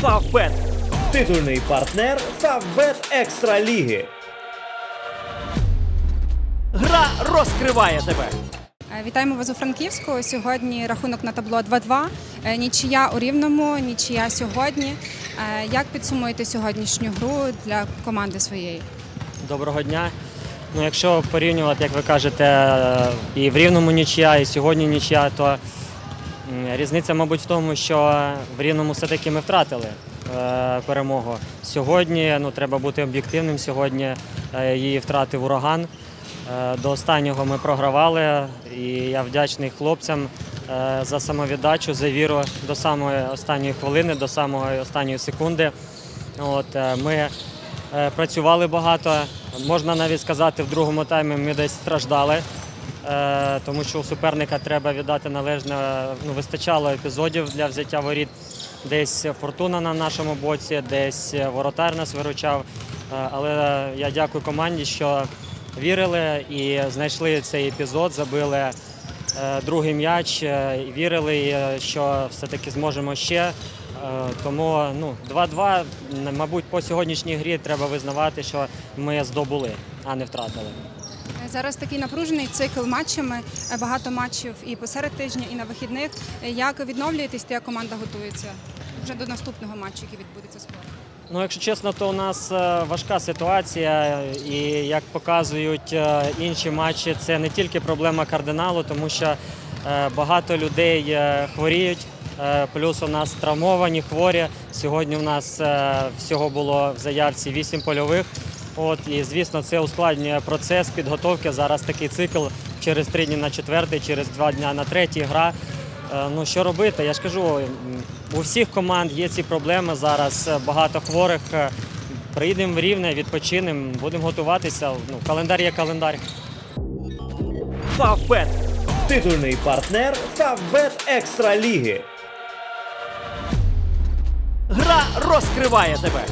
Фавбет. Титульний партнер Фавбет Екстра Ліги. Гра розкриває тебе. Е, Вітаємо вас у Франківську. Сьогодні рахунок на табло 2-2. Е, Нічия у Рівному, нічия сьогодні. Е, Як підсумуєте сьогоднішню гру для команди своєї? Доброго дня. Ну, якщо порівнювати, як ви кажете, і в рівному нічия, і сьогодні нічия, то різниця, мабуть, в тому, що в рівному все-таки ми втратили е, перемогу. Сьогодні ну, треба бути об'єктивним. Сьогодні е, її втратив ураган. Е, До останнього ми програвали, і я вдячний хлопцям за самовіддачу, за віру до самої останньої хвилини, до самої останньої секунди. От, ми працювали багато. Можна навіть сказати, в другому таймі ми десь страждали, тому що у суперника треба віддати належне. Ну, вистачало епізодів для взяття воріт. Десь фортуна на нашому боці, десь воротар нас виручав. Е, Але я дякую команді, що вірили і знайшли цей епізод, забили е, другий м'яч, е, вірили, е, що все-таки зможемо ще. Е, Тому ну, 2-2, мабуть, по сьогоднішній грі треба визнавати, що ми здобули, а не втратили. Зараз такий напружений цикл матчами, е, багато матчів і посеред тижня, і на вихідних. Е, Як відновлюєтесь, та як команда готується вже до наступного матчу, який відбудеться скоро? Ну, якщо чесно, то у нас е, важка ситуація, і як показують інші матчі, це не тільки проблема кардиналу, тому що багато людей хворіють. Плюс у нас травмовані, хворі. Сьогодні у нас всього було в заявці 8 польових. От і звісно, це ускладнює процес підготовки. Зараз такий цикл через три дні на четвертий, через два дні на третій гра. Е, Ну що робити? Я ж кажу, у всіх команд є ці проблеми зараз. Багато хворих. Е, Приїдемо в рівне, відпочинемо, будемо готуватися. Ну, календар є календар. Фавбет. Титульний партнер Фавбет Екстра Ліги. Гра розкриває тебе.